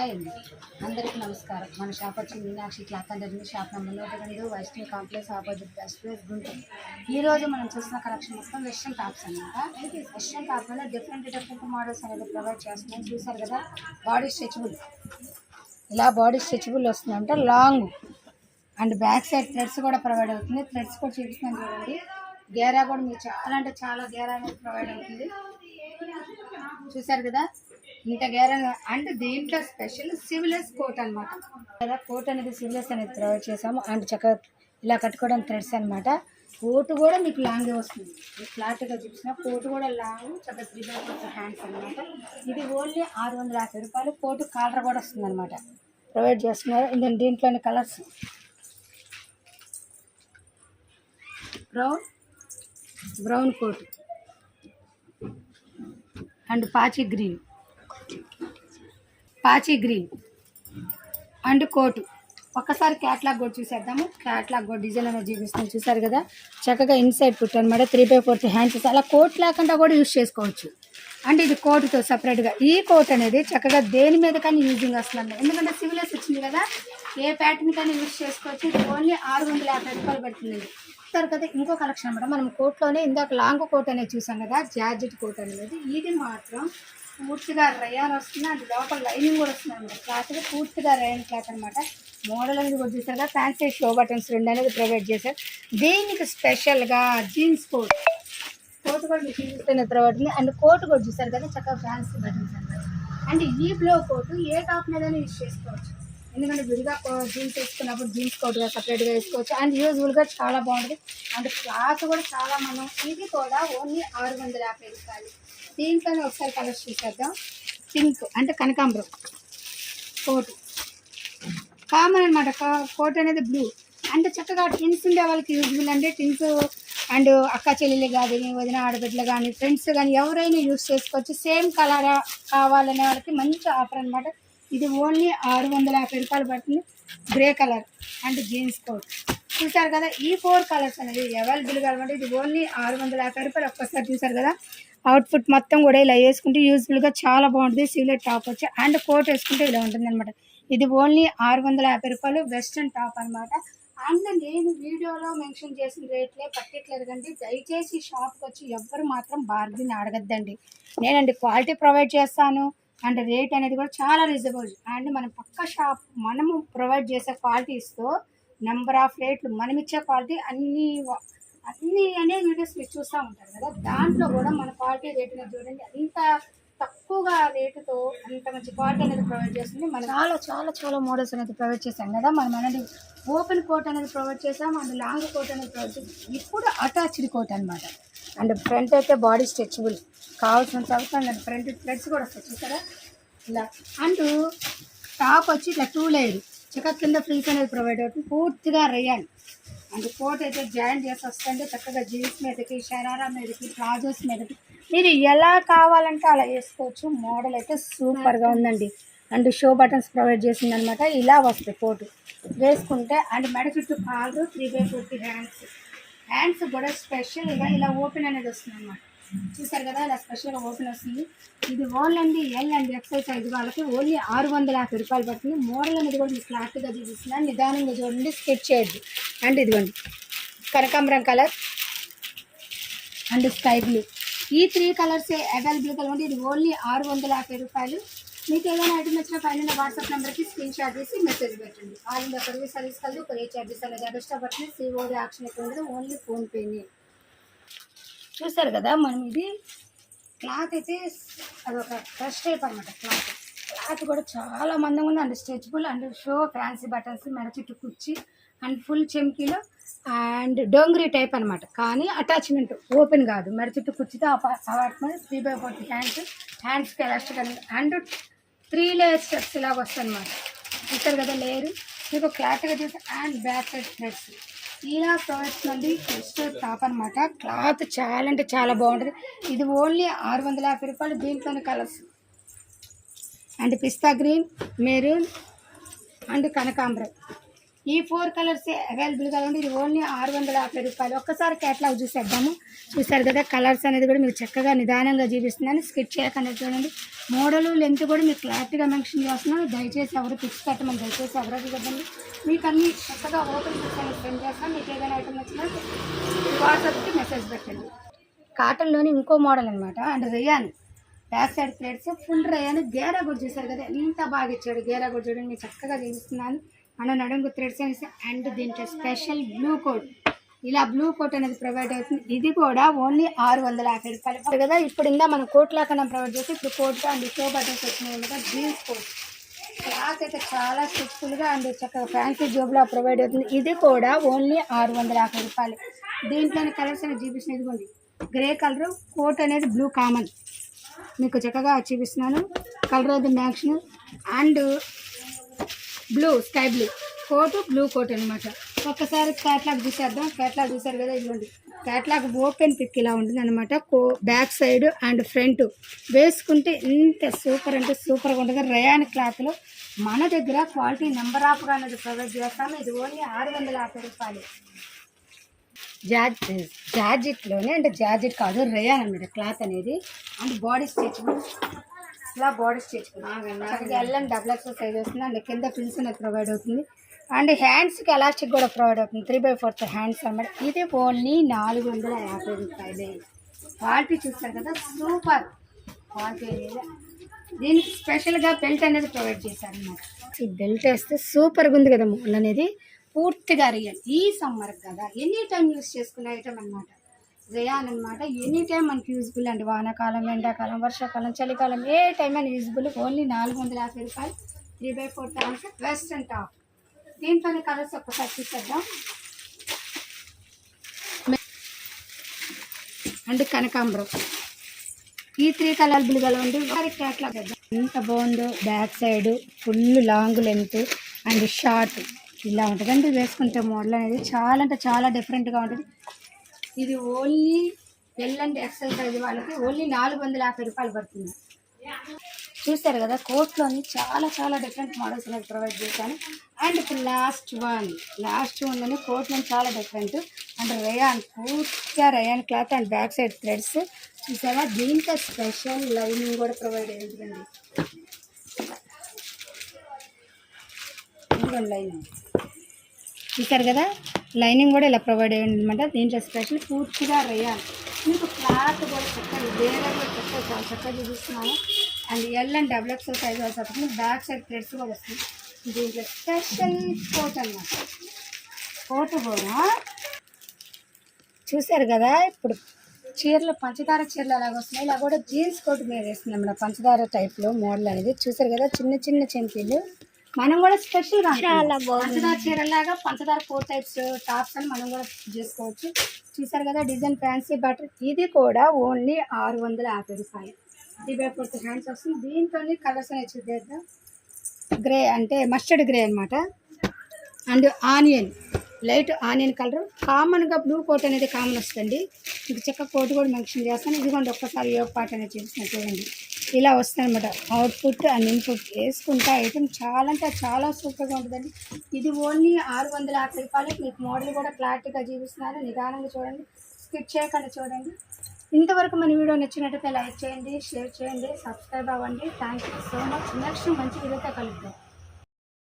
Hi అండి. అందరికీ నమస్కారం. మన షాప్ వచ్చి Meenakshi cloth and shop number నూట రెండు Vaishnavi complex opposite best place Guntur. ఈరోజు మనం చూసిన కలెక్షన్ మొత్తం వెస్ట్రన్ టాప్స్ అనమాట వెస్ట్రన్ టాప్లో డిఫరెంట్ డిఫరెంట్ మోడల్స్ అనేది ప్రొవైడ్ చేస్తున్నాం చూసారు కదా బాడీ స్ట్రెచబుల్ ఇలా బాడీ స్ట్రెచబుల్ వస్తుందంటే long and back side threads కూడా ప్రొవైడ్ అవుతుంది. థ్రెడ్స్ కూడా చూపిస్తున్నాను చూడండి. గేరా కూడా మీకు చాలా అంటే చాలా గేరా అనేది ప్రొవైడ్ అవుతుంది. చూసారు కదా ఇంత ఘేరంగా అండ్ దీంట్లో స్పెషల్ సివిలెస్ కోట్ అనమాట కదా కోట్ అనేది సివిలెస్ అనేది ప్రొవైడ్ చేసాము అండ్ చక్కగా ఇలా కట్టుకోవడం థ్రెడ్స్ అనమాట కోటు కూడా మీకు లాంగే వస్తుంది. ఫ్లాట్గా చూసిన కోటు కూడా లాంగ్ చక్కగా త్రీ బై ఫోర్ హ్యాండ్స్ అనమాట ఇది ఓన్లీ ఆరు వందల యాభై రూపాయలు. కోటు కాలర్ కూడా వస్తుంది అనమాట ప్రొవైడ్ చేస్తున్నారు ఇంకా దీంట్లోని colours brown brown coat and పాచి గ్రీన్ పాచి గ్రీన్ అండ్ కోటు. ఒక్కసారి క్యాట్లాగ్ కూడా చూసేద్దాము. క్యాట్లాగ్ కూడా డిజైన్ అనేది చూపిస్తాం చూసారు కదా? చక్కగా ఇన్సైడ్ పుట్ అనమాట త్రీ బై ఫోర్త్ హ్యాండ్స్ అలా కోట్ లేకుండా కూడా యూజ్ చేసుకోవచ్చు. అంటే ఇది కోటుతో సపరేట్గా ఈ కోట్ అనేది చక్కగా దేని మీద కానీ యూజింగ్ వస్తుంది ఎందుకంటే సివిలెస్ వచ్చింది కదా? ఏ ప్యాటర్న్ కానీ యూజ్ చేసుకోవచ్చు. ఇది ఓన్లీ ఆరు వందల యాభై రూపాయలు పడుతుంది. చూస్తారు కదా? ఇంకో కలెక్షన్ అనమాట మనం కోట్లోనే ఇందాక లాంగ్ కోట్ అనేది చూసాం కదా? జార్జెట్ కోట్ అనేది. ఇది మాత్రం పూర్తిగా రయాన్ వస్తుంది అది లోపల లైనింగ్ కూడా వస్తుంది అనమాట. పూర్తిగా రయాన్ క్లాత్ అనమాట. మోడల్ అనేది కూడా చూసారు ఫ్యాన్సీ షో బటన్స్ రెండు అనేది ప్రొవైడ్ చేశారు. దీనికి స్పెషల్గా జీన్స్ కోట్ కోట్ కూడా మీకు చూపిస్తున్న తర్వాత. అండ్ కోట్ కూడా చూసారు కదా చక్కగా ఫ్యాన్సీ బటన్స్ అనమాట. అండ్ ఈ బ్లో కోటు ఏ టాప్ మీద యూజ్ చేసుకోవచ్చు. ఎందుకంటే విడిగా జీన్స్ వేసుకున్నప్పుడు జీన్స్ కోట్గా సపరేట్గా వేసుకోవచ్చు. అండ్ యూజ్ఫుల్గా చాలా బాగుంటుంది. అండ్ క్లాత్ కూడా చాలా మనం ఇది కూడా ఓన్లీ ఆరు వందల యాభై రూపాయలు. దీంట్లోనే ఒకసారి కలర్స్ చూసేద్దాం. పింక్ అంటే కనకాంబరం. కోటు కామన్ అనమాట కోట్ అనేది బ్లూ అంటే చక్కగా టిన్స్ ఉండే వాళ్ళకి యూజ్ఫుల్ అంటే టిన్స్ అండ్ అక్క చెల్లెలు కానీ వదిన ఆడబిడ్డలు కానీ ఫ్రెండ్స్ కానీ ఎవరైనా యూజ్ చేసుకోవచ్చు. సేమ్ కలర్ కావాలనే వాళ్ళకి మంచి ఆఫర్ అనమాట ఇది ఓన్లీ ఆరు వందల యాభై రూపాయలు పడుతుంది grey colour and jeans coat. చూసారు కదా ఈ ఫోర్ కలర్స్ అనేది అవైలబుల్గా అనమాట ఇది ఓన్లీ ఆరు వందల యాభై రూపాయలు ఒక్కసారి చూసారు కదా. అవుట్ఫుట్ మొత్తం కూడా ఇలా వేసుకుంటే యూజ్ఫుల్గా చాలా బాగుంటుంది. సివిలెట్ టాప్ వచ్చి అండ్ కోట్ వేసుకుంటే ఇలా ఉంటుంది అనమాట ఇది ఓన్లీ ఆరు వందల యాభై రూపాయలు వెస్ట్రన్ టాప్ అనమాట అండ్ నేను వీడియోలో మెన్షన్ చేసిన రేట్లే పర్టికులర్గా అండి దయచేసి షాప్కి వచ్చి ఎవ్వరు మాత్రం బార్గెన్ అడగద్దండి. నేనండి క్వాలిటీ ప్రొవైడ్ చేస్తాను. అండ్ రేట్ అనేది కూడా చాలా రీజనబుల్ అండ్ మన పక్క షాప్ మనము ప్రొవైడ్ చేసే క్వాలిటీస్తో నెంబర్ ఆఫ్ రేట్లు మనం ఇచ్చే క్వాలిటీ అన్ని అన్ని అనే వీడియోస్ మీరు చూస్తూ ఉంటారు కదా. దాంట్లో కూడా మన క్వాలిటీ రేట్ అనేది చూడండి. అంత తక్కువగా రేటుతో అంత మంచి క్వాలిటీ అనేది ప్రొవైడ్ చేస్తుంది. మనం చాలా చాలా చాలా మోడల్స్ అనేది ప్రొవైడ్ చేశాం కదా. మనం అనేది ఓపెన్ కోట్ అనేది ప్రొవైడ్ చేసాం అండ్ లాంగ్ కోట్ అనేది ప్రొవైడ్ చేసాం ఇప్పుడు అటాచ్డ్ కోట్ అనమాట అండ్ ఫ్రంట్ అయితే బాడీ స్ట్రెచబుల్ కావాల్సిన అవసరం అండ్ ఫ్రంట్ థ్రెడ్స్ కూడా వస్తాయి చూసారా? ఇలా. అండ్ టాప్ వచ్చి ఇట్లా టూ లేయర్. చక్కగా కింద ఫ్రీస్ అనేది ప్రొవైడ్ అవుతుంది పూర్తిగా రేయాలి. అండ్ కోట్ అయితే జాయిన్ చేసి వస్తుంటే చక్కగా జీన్స్ మీదకి షరారా మీదకి ప్లాజోస్ మీదకి. మీరు ఎలా కావాలంటే అలా వేసుకోవచ్చు. మోడల్ అయితే సూపర్గా ఉందండి. అండ్ షో బటన్స్ ప్రొవైడ్ చేసింది అనమాట ఇలా వస్తాయి కోటు. వేసుకుంటే అండ్ మెడ చుట్టూ కాళ్ళు three by forty hands. Hands కూడా స్పెషల్గా ఇలా ఓపెన్ అనేది వస్తుంది అనమాట చూసారు కదా ఇలా స్పెషల్గా ఓపెన్ వస్తుంది. ఇది ఓన్లండి అండి ఎల్ అండ్ ఎక్సైజ్ సైజ్ వాళ్ళకి ఓన్లీ ఆరు వందల యాభై రూపాయలు పడుతుంది. మోడల్ అనేది కూడా మీకు ఫ్లాట్గా చూపిస్తున్నాను నిదానంగా చూడండి స్కెచ్ చేయొద్దు. అండ్ ఇదిగోండి కనకాంబరం కలర్ అండ్ స్కై బ్లూ ఈ త్రీ కలర్స్ అవైలబుల్గా ఉంది ఇది ఓన్లీ ఆరు వందల యాభై రూపాయలు. మీకు ఏదైనా ఐటమ్ నచ్చిన పైన వాట్సాప్ నెంబర్కి స్క్రీన్ షాట్ చేసి మెసేజ్ పెట్టండి. ఆల్ ఇండియా సర్వీస్ సర్వీస్ కలిసి కొరియర్ చార్జెస్ అనేది అగస్టా బట్టి సిఓడి యాక్షన్ ఎక్కువ ఉండదు ఓన్లీ ఫోన్పేనే చూసారు కదా మనం ఇది క్లాత్ అయితే అదొక ఫ్రెష్ టైప్ అనమాట క్లాత్. క్లాత్ కూడా చాలా మందంగా ఉంది. And stretchable and show fancy buttons మెడ చుట్టూ కుర్చీ అండ్ ఫుల్ చెమ్కీలో అండ్ డోంగ్రీ టైప్ అనమాట కానీ అటాచ్మెంట్ ఓపెన్ కాదు. మెడ చుట్టూ కుర్చీతో apartment three by four hands హ్యాండ్స్కి ఎలాస్టిక్ అనేది అండ్ త్రీ లేయర్ స్టెప్స్ ఇలాగ వస్తాయి అనమాట చూస్తారు కదా లేరు మీకు క్లాత్గా చూసి అండ్ బ్యాక్ సైడ్ థ్రెడ్స్. ఇలా ప్రొడక్ట్స్ నుండి ఫస్ట్ టాప్ అనమాట క్లాత్ చాలా అంటే చాలా బాగుంటుంది. ఇది ఓన్లీ ఆరు వందల యాభై రూపాయలు దీంట్లోనే colours. And pista green maroon and కనకాంబరం. ఈ ఫోర్ కలర్స్ అవైలబుల్గా ఉంది. ఇది ఓన్లీ ఆరు వందల యాభై రూపాయలు. ఒక్కసారి క్యాట్లాగ్ చూసేద్దాము. చూసారు కదా కలర్స్ అనేది కూడా మీకు చక్కగా నిదానంగా చూపిస్తుందని స్కిట్ చేయకుండా. చూడండి. మోడల్ లెంత్ కూడా మీకు క్లారిటీగా మెన్షన్ చేస్తున్నాను దయచేసి ఎవరు పిక్స్ పెట్టమని దయచేసి ఎవరు ఇవ్వదండి మీకు అన్ని చక్కగా ఓపెన్ చేసి సెండ్ చేస్తాను మీకు ఏదైనా ఐటమ్ వచ్చినా వాట్సాప్కి మెసేజ్ పెట్టండి. కాటన్లోని ఇంకో మోడల్ అనమాట and rayon back side pleats full rayon గేరా కూడా చూశారు కదా ఎంత బాగా ఇచ్చాడు గేరా కూడా చూడండి. నేను చక్కగా చూపిస్తున్నాను మన నడుంగు థ్రెడ్స్ అనేసి అండ్ దీంట్లో స్పెషల్ బ్లూ కోడ్ ఇలా బ్లూ కోట్ అనేది ప్రొవైడ్ అవుతుంది. ఇది కూడా ఓన్లీ ఆరు వందల యాభై రూపాయలు. కదా ఇప్పుడు ఇందా మనం కోట్ లాగా ప్రొవైడ్ చేసి ఇప్పుడు కోట్ అండ్ షో బటన్స్ వచ్చినాయి కదా జీన్స్ కోట్ క్లాత్ అయితే చాలా స్టిచ్ఫుల్గా అండ్ చక్కగా ఫ్యాన్సీ జోబ్లా ప్రొవైడ్ అవుతుంది. ఇది కూడా ఓన్లీ ఆరు వందల యాభై రూపాయలు. దీంట్లోని కలర్స్ అనేది చూపిస్తుంది ఇదిగోండి. గ్రే కలర్ కోట్ అనేది బ్లూ కామన్ మీకు చక్కగా చూపిస్తున్నాను. కలర్ అది మ్యాక్షన్ and blue sky blue coat blue coat అనమాట ఒక్కసారి క్యాట్లాగ్ చూసేద్దాం. క్యాట్లాగ్ చూసారు కదా ఇదిగోండి. క్యాట్లాగ్ ఓపెన్ పిక్ ఇలా ఉంటుంది అనమాట కో బ్యాక్ సైడ్ అండ్ ఫ్రంట్ వేసుకుంటే ఇంత సూపర్ అంటే సూపర్గా ఉంటుంది. రయాన్ క్లాత్లో మన దగ్గర క్వాలిటీ నెంబర్ ఆఫ్గా అనేది ప్రొవైడ్ చేస్తాము. ఇది ఓన్లీ ఆరు వందల యాభై రూపాయలు. జార్జ్ జార్జిట్లోనే అంటే జార్జిట్ కాదు రయాన్ అన్నమాట క్లాత్ అనేది. అండ్ బాడీ స్టిచ్ ఇలా body stitch L and double X size వస్తుంది అండ్ కింద ఫిల్స్ అనేది ప్రొవైడ్ అవుతుంది. అండ్ హ్యాండ్స్కి ఎలాస్టిక్ కూడా ప్రొవైడ్ అవుతుంది. త్రీ బై ఫోర్త్ హ్యాండ్స్ అన్నమాట. ఇది ఓన్లీ నాలుగు వందల యాభై రూపాయలే. క్వాలిటీ చూస్తారు కదా సూపర్ క్వాలిటీ అనేది. దీనికి స్పెషల్గా బెల్ట్ అనేది ప్రొవైడ్ చేశారు అన్నమాట ఈ బెల్ట్ వేస్తే సూపర్గా ఉంది కదా మోల్ అనేది. పూర్తిగా రియల్ ఈ సమ్మర్ కదా ఎనీ టైం యూస్ చేసుకునే ఐటమ్ అనమాట రియాన్ ఎనీ టైం మనకి యూజ్ఫుల్ అండి. వానాకాలం ఎండాకాలం వర్షాకాలం చలికాలం ఏ టైం అయినా యూజ్ఫుల్. ఓన్లీ నాలుగు వందల యాభై రూపాయలు three by four times western top. దీంట్లోనే కలర్స్ ఒక్కసారి చూసేద్దాం. అండ్ కనకాంబరం. ఈ త్రీ కలర్ బులుగలు ఉండి ఒకరి క్యాట్లాగ్ ఎంత బాగుందో back side full long length and short. ఇలా ఉంటుంది వేసుకుంటే మోడల్ అనేది. చాలా అంటే చాలా డిఫరెంట్గా ఉంటుంది. ఇది only L and XL size వాళ్ళకి ఓన్లీ నాలుగు వందల యాభై రూపాయలు పడుతుంది. చూస్తారు కదా కోట్లోని చాలా చాలా డిఫరెంట్ మోడల్స్ అనేది ప్రొవైడ్ చేశాను. అండ్ ఇప్పుడు లాస్ట్ వన్ లాస్ట్ వన్ అని చాలా డిఫరెంట్ అండ్ రయాన్ పూర్తిగా rayon cloth and back side threads చూసారా దీంతో స్పెషల్ లైనింగ్ కూడా ప్రొవైడ్ అయ్యిందండి లైనింగ్ చూసారు కదా? లైనింగ్ కూడా ఇలా ప్రొవైడ్ అయ్యింది అనమాట. దీంట్లో స్పెషల్ పూర్తిగా రేయాలి మీకు క్లాత్ కూడా చక్కగా వేరే కూడా చక్కగా చాలా చక్కగా చూపిస్తున్నాను. And L and double XL size వస్తుంది బ్యాక్ సైడ్ థ్రెడ్స్ కూడా వస్తుంది దీంట్లో స్పెషల్ కోట్ అన్నమాట. కోట్ కూడా చూశారు కదా ఇప్పుడు చీరలు పంచదార చీరలు అలాగ వస్తున్నాయి. ఇలా కూడా జీన్స్ కోట్ మీద వేస్తుంది అన్నమాట. పంచదార టైప్లో మోడల్ అనేది చూసారు కదా చిన్న చిన్న చెంపీలు మనం కూడా స్పెషల్. పంచదార చీరలాగా పంచదార ఫోర్ టైప్స్ టాప్స్ అని మనం కూడా చేసుకోవచ్చు. చూసారు కదా డిజైన్ ఫ్యాన్సీ బటర్ ఇది కూడా ఓన్లీ ఆరు వందల యాభై రూపాయలు. త్రీ బై ఫోర్త్ హ్యాండ్స్ వస్తుంది. దీంతో కలర్స్ అనేది చూద్దాం. గ్రే అంటే మస్టర్డ్ గ్రే అన్నమాట. And onion light onion colour కామన్గా బ్లూ కోట్ అనేది కామన్ వస్తుంది మీకు చెక్క కోట్ కూడా మెన్షన్ చేస్తాను. ఇదిగోండి ఒక్కసారి యోగ పాట అనేది చూపిస్తున్నా చూడండి. ఇలా వస్తుందన్నమాట అవుట్పుట్ అండ్ ఇన్పుట్ వేసుకుంటే ఐటమ్ చాలా అంటే చాలా సూపర్గా ఉంటుందండి. ఇది ఓన్లీ ఆరు వందల యాభై రూపాయలకి మీకు మోడల్ కూడా క్లారిటీగా చూపిస్తున్నారు. నిదానంగా చూడండి. స్కిప్ చేయకుండా చూడండి. ఇంతవరకు మన వీడియో నచ్చినట్టయితే లైక్ చేయండి షేర్ చేయండి సబ్స్క్రైబ్ అవ్వండి. Thank you so much next మంచి వీడియోతో కలుద్దాం.